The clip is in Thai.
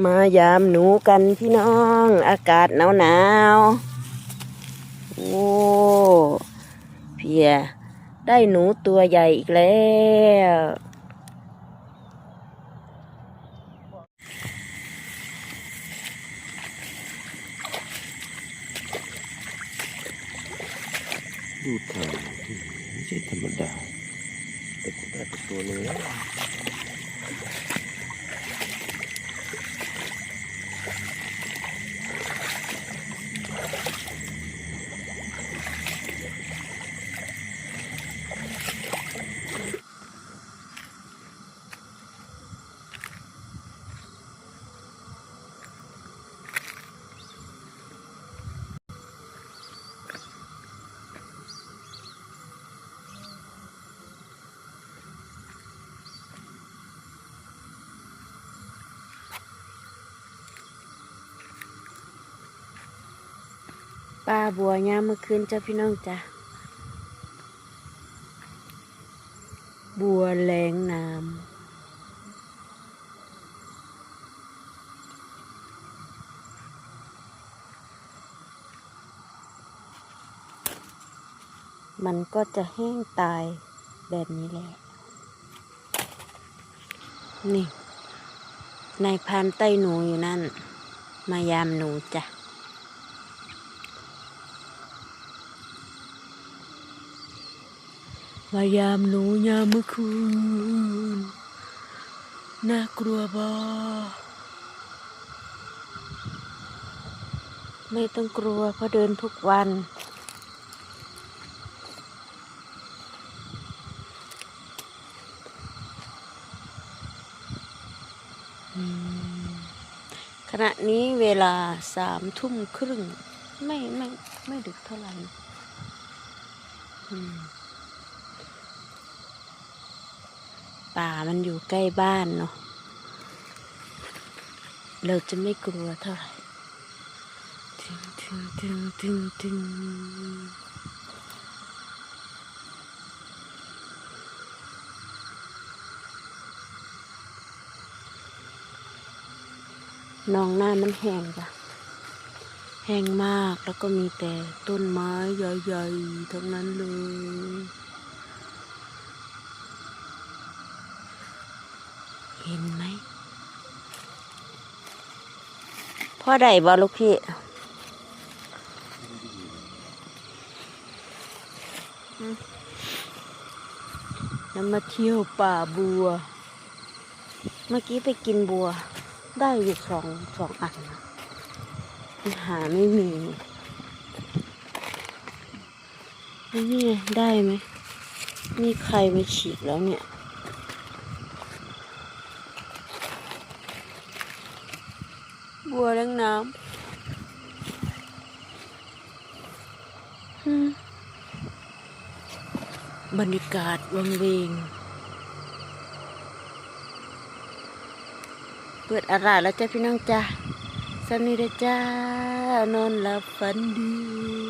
มายามหนูกันพี่น้อง อากาศหนาวหนาวโอ้เพีย ได้หนูตัวใหญ่อีกแล้ว ดูทางไม่ใช่ธรรมดาแต่กูได้เป็นตัวหนึงแล้ ปลาบัวยามเมื่อคืนจ้าพี่น้องจ้ะบัวแรงน้ำมันก็จะแห้งตายแบบนี้แหละ นี่ ในพานใต้หนูอยู่นั่น มายามหนูจ้ะ มายามหนูยามเมื่อคืนน่ากลัวบอไม่ต้องกลัวเพราะเดินทุกวัน ขณะนี้เวลาสามทุ่มครึ่ง ไม่ไม่ไม่ดึกเท่าไหร่อืม ป่ามันอยู่ใกล้บ้านเนาะเราจะไม่กลัวเท่าไหร่ถึงถึงถึงถึงถึงนองหน้ามันแห้งจ้ะแห้งมากแล้วก็มีแต่ต้นไม้ใหญ่ๆทั้งนั้นเลย เห็นไหมพ่อใดบ่ลูกพี่อืมแล้วมาเที่ยวป่าบัว เมื่อกี้ไปกินบัว ได้อยู่สองสองอันนะหาไม่มีนี่ไงได้ไหม มีใครมาฉีกแล้วเนี่ย บัวเลี้ยงน้ำอืมบรรยากาศวังเวง เปิดอารายแล้วจ้าพี่น้องจ้าสวัสดีจ้านอนหลับฝันดี